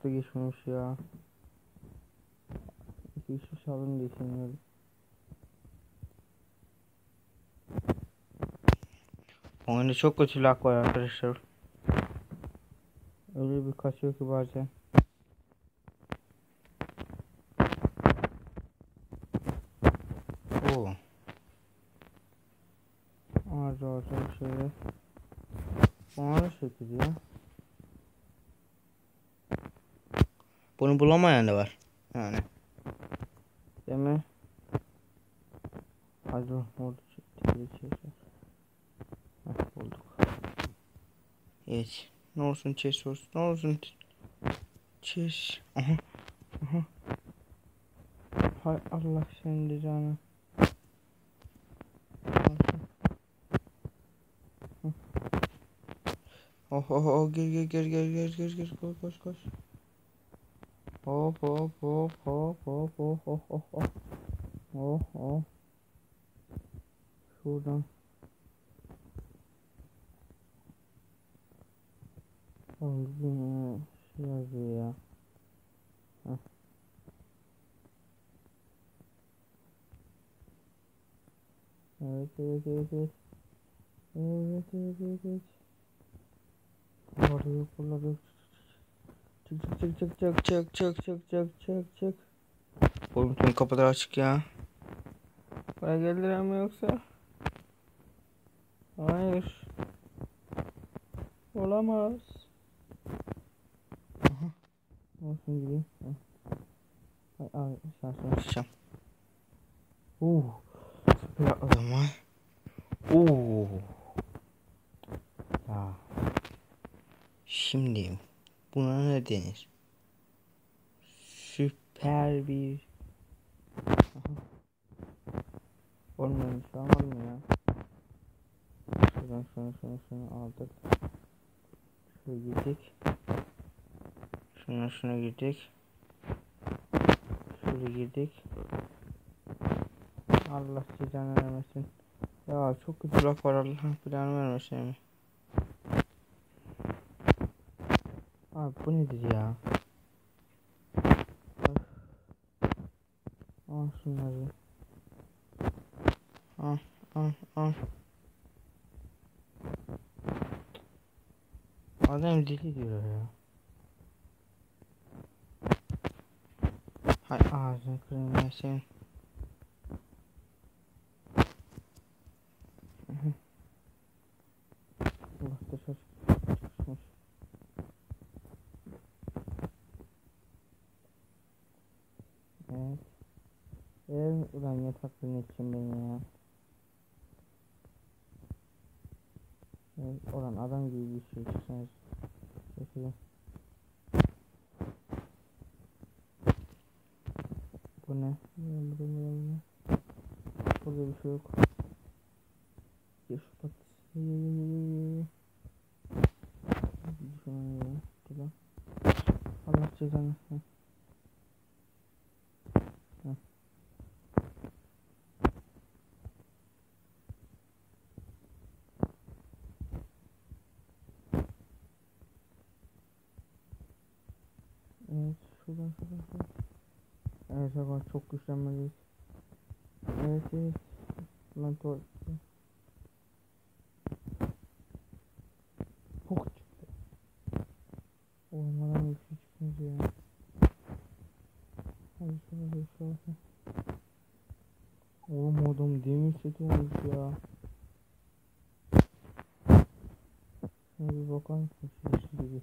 Çok da geçmemiş ya. Üç alın diye düşünüyorum. Oyunda çok kötü lag var arkadaşlar. Öyle bir kaçıyor ki bazen. Oo. Ağacı ağacı şöyle. Bana şekil ya. Bunu bulamayan da var. Yani. Değil mi? Hadi orada bulduk. Evet. Ne olsun chess olsun. Ne olsun. Chess. Aha. Hay Allah senin de canı. Oh oh oh gir gir gir gir gir gir gir koş koş koş. Hop hop hop hop hop hop hop hop hop. Oh oh. Şuradan. Bugün şey yazıyor ya. Heh. Evet evet evet evet. Evet evet evet evet. Orada yok oralarda yok. Çık çık çık çık çık çık çık çık çık çık. Oğlum tüm kapılar açık ya. Buraya geldiler mi yoksa? Hayır. Olamaz. Aha. Olsun gideyim. Ay ay şansım. Açacağım. Uh. Süper atladım var. Oo. Ya. Şimdi buna ne denir? Süper bir Olmuyormuş şu an olmuyor. Şuradan şunu şunu şunu aldık. Şöyle gittik. şuna şuna girdik. Şöyle girdik. Allah cezanı vermesin. Ya çok kötü laf var Allah'ın planı vermesin Bu nedir ya? Öf. Al şunları. Al al al. Adam deli diyor ya. Hay ağzını kırayım ya senin. Allah dışarı çıkmış. Evet. Evet ulan için beni ya. Evet, olan adam gibi bir şey çıksınız. Peki. Bu ne? Ne? Bu ne? Burada bir şey yok. Ya şu pat. Ye ye ye ye ye ye. Şuna ye. Dur lan. Allah cezanı. Heh. Heh. Evet şuradan şuradan. Evet ama çok güçlenmeliyiz. Evet evet. Lan tuvalet. Çok çıktı. Oğlum adam bir şey çıkmaz ya. Hadi şurada bir şey olsun. Oğlum adam demir seti ya. Şuna bir bakar mısın? Şurası gibi.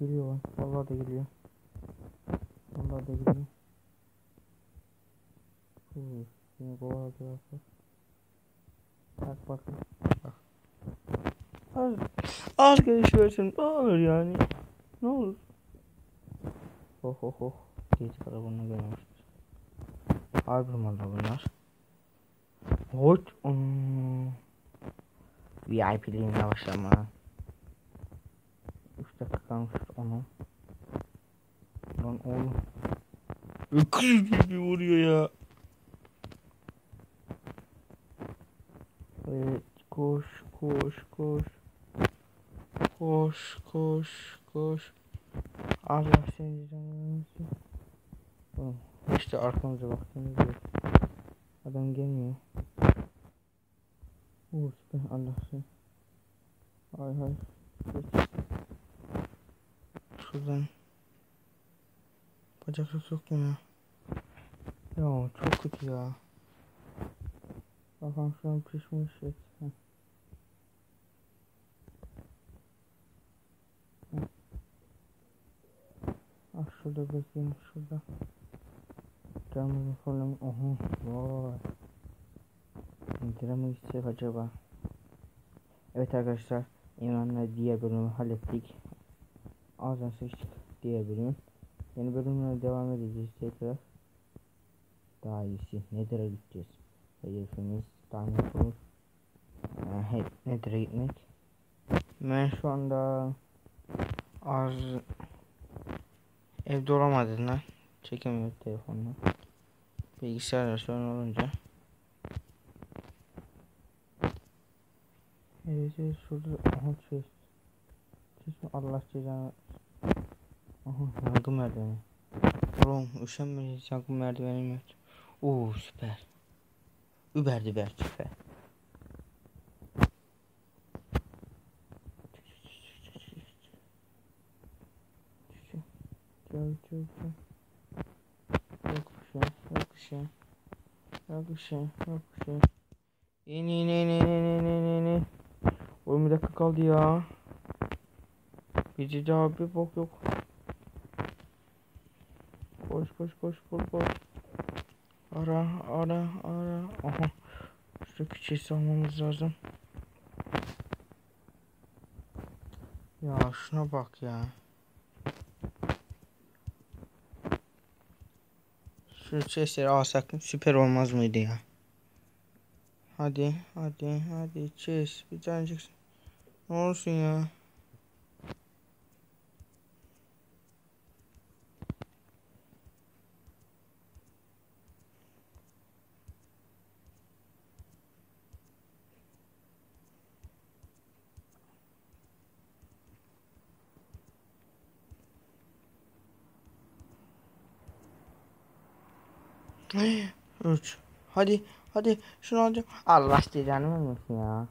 Geliyor lan. Vallahi da geliyor. Da geliyor. Uuu. Yine kovaladı bak. Bak bakın. Bak. Geliş versin. Ne olur yani. Ne olur. Oh oh oh. Gezi karavanına görmemiştir. Harbi malda bunlar. Hoş. Hmm. VIP'liğine başlama. 3 dakika kalmış onu. Lan oğlum. Öküz gibi vuruyor ya. Evet koş koş koş. Koş koş koş. Allah seni Oğlum, İşte arkamıza baktığımız yok. Adam gelmiyor. Oo süper Allah seni. Hay hay. Şuradan. Bacaklık yok mu ya? Çok kötü ya. Bakalım şu an pişmiş et. Ah şurada bekleyin şurada. Camını falan. Oha. Vay. İndireme mi gitsek acaba? Evet arkadaşlar. İmran'la diğer bölümü hallettik. Ağzına sıçtık diğer bölüm. Yeni bölümle devam edeceğiz tekrar. Daha iyisi. Nether'a gideceğiz. Hedefimiz Diamond olur. Ee, Nether'a gitmek. Ben şu anda az evde olamadım lan. Çekemiyor telefonla. Bilgisayarla sorun olunca. Evet, evet şurada aha chest. Chest mi? Allah cezanı. Aha yangın merdiveni. Oğlum üşenmeyiz yangın merdiveni yok. Oo süper. Über düber süper. Çöv çöv çöv. Yok bir şey, yok bir şey. Yok bir şey, yok bir şey. İn in in in in in in in. Oğlum bir dakika kaldı ya. Bizi daha bir bok yok. Koş koş koş koş koş. Ara ara ara. Aha. Şu küçüğü almamız lazım. Ya şuna bak ya. Şu chestleri alsak süper olmaz mıydı ya? Hadi hadi hadi chest bir tanecik. Ne olsun ya? Üç. Hadi hadi şunu alacağım. Allah cezanı vermesin ya.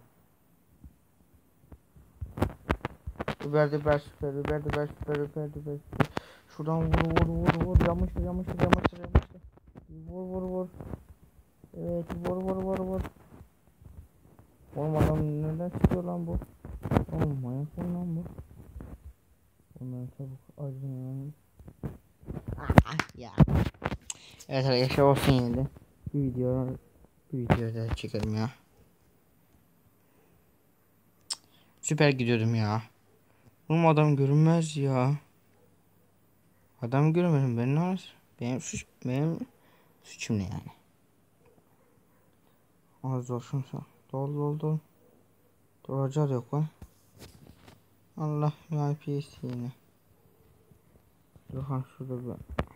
Uber de ber süper, Uber de ber süper, Uber de ber süper. Şuradan vur vur vur vur. Yamıştır yamıştır yamıştır yamıştır. Vur vur vur. Evet vur vur vur vur. Oğlum adam neden çıkıyor lan bu? Oğlum manyak mı lan bu? Ondan çabuk acın yani. Ah ya. Evet arkadaşlar olsun yine de. Bir video bir video da çekelim ya. Süper gidiyordum ya. Oğlum adam görünmez ya. Adam görmedim ben ne Benim suç benim suçum ne yani? Az olsun sen. Dol dol dol. Dolacar yok lan. Allah VIP'si yine. Dur şurada bir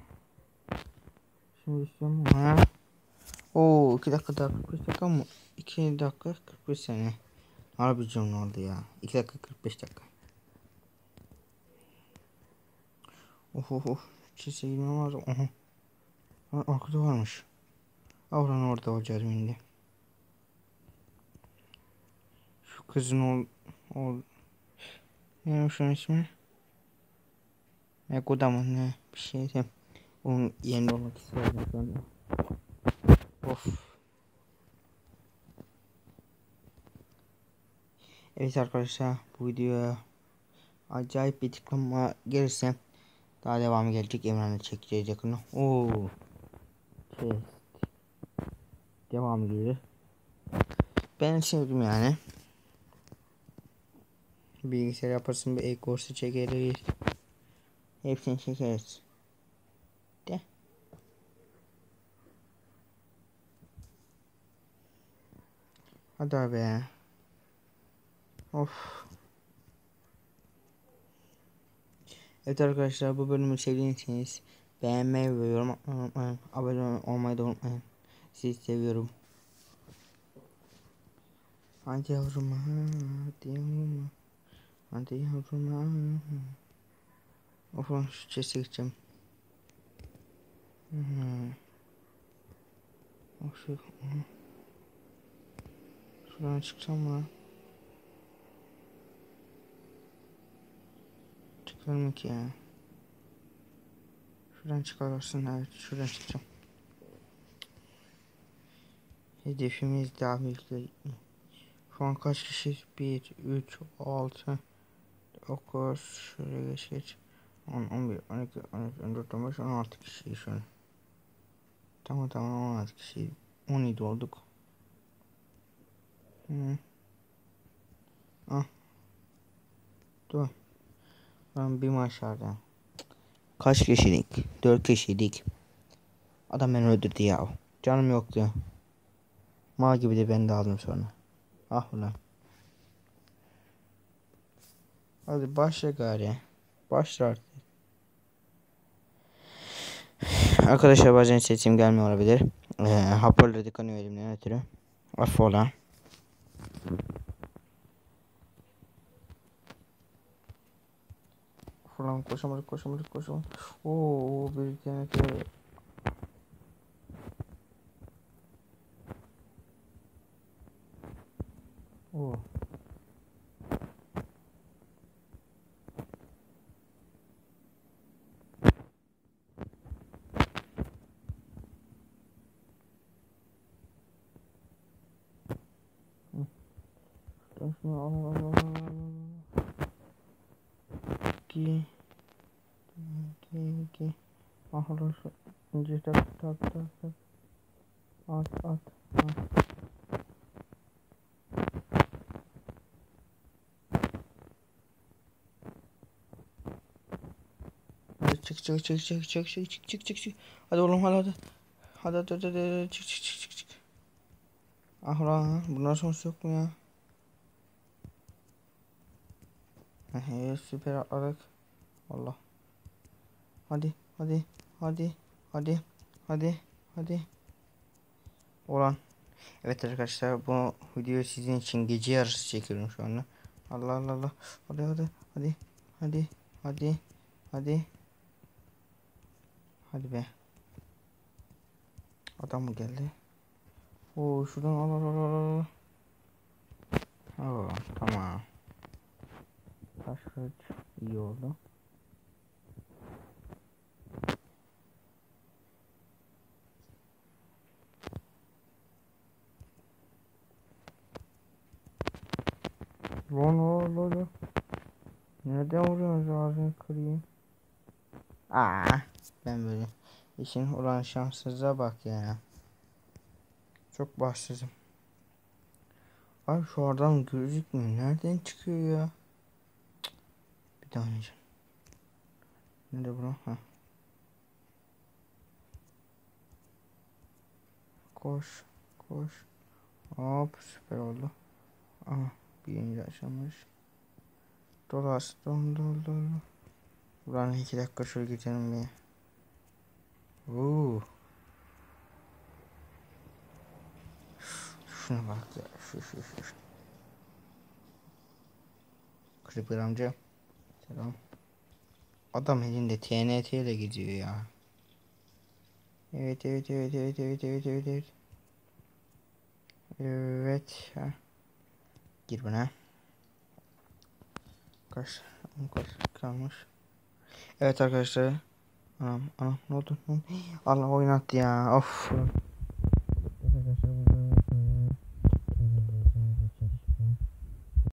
İstiyorum ha. Oo 2 dakika daha 45 dakika mı? 2 dakika 45 saniye. Harbi canım oldu ya. 2 dakika 45 dakika. Of of of. Çizse girmem lazım. Ha, arkada varmış. Avran orada olacağız şimdi. Şu kızın ol... ol... Neymiş onun ismi? Mekoda mı ne? Bir şey diyeyim. Onun yerinde olmak istiyorum şu anda. Of. Evet arkadaşlar bu videoya acayip bir tıklama gelirse daha devamı gelecek Emre'yle çekeceğiz yakında. Oo. Chest. Devamı gelir. Ben sevdim yani. Bilgisayar yaparsın bir e-kursu çekeriz. Hepsini çekeriz. Hadi be. Of. Evet arkadaşlar bu bölümü sevdiyseniz beğenmeyi ve yorum atmayı unutmayın. Abone olmayı da unutmayın. Sizi seviyorum. Hadi yavrum hadi yavrum. Hadi yavrum. Of lan şu chest'e gideceğim. Bak şu. Şuradan çıkacağım mı lan? Çıkıyorum ki ya. Şuradan çıkarsın evet şuradan çıkacağım. Hedefimiz daha büyük. Şu an kaç kişi? 1, 3, 6, 9, şöyle geç geç. 10, 11, 12, 13, 14, 15, 16 kişi şu an. Tamam tamam 16 kişi. 17 olduk. Hı. Ah. Dur. Ben bir aşağıda. Kaç kişilik? 4 kişiydik. Adam beni öldürdü ya. Canım yoktu. Mal gibi de ben de aldım sonra. Ah ulan. Hadi başla gari. Başla artık. Arkadaşlar bazen sesim gelmiyor olabilir. Ee, hoparlör tıkanıyor elimden ötürü. Affola. Falan koşamadık koşamadık koşamadık. Oo bir tane de Oo. Ah lan şu ince tak tak tak tak. At at at. Çık çık çık çık çık çık çık çık çık çık. Hadi oğlum hadi hadi. Hadi hadi hadi, hadi, hadi. çık çık çık çık çık. Ah lan bundan sonrası yok mu ya? Heh, süper atladık. Allah. Hadi hadi hadi hadi hadi hadi. Olan. Evet arkadaşlar bu videoyu sizin için gece yarısı çekiyorum şu anda. Allah Allah Allah. Hadi hadi hadi hadi hadi hadi. Hadi be. Adam mı geldi? Oo şuradan al al al al. Oo tamam. Taş kılıç iyi oldu. Lan lan. Nereden vuruyorsunuz ağzını kırayım? Aa, ben böyle işin ulan şanssızlığa bak ya. Çok başsızım. Abi şu oradan gözükmüyor. Nereden çıkıyor ya? Bir daha oynayacağım. Nerede bro? Ha. Koş. Koş. Hop süper oldu. Aha birinci açılmış. Dolaş. Dol dol dol. Ulan iki dakika şöyle geçelim bir. Oo. Şuna bak ya. Şu şu. şu. Creeper amca. Selam. Adam elinde TNT ile gidiyor ya. Evet evet evet evet evet evet evet evet. Evet. Ha. Gir buna. Kaç? Kaç kalmış? Evet arkadaşlar. Anam anam ne oldu? Allah oynattı ya. Of.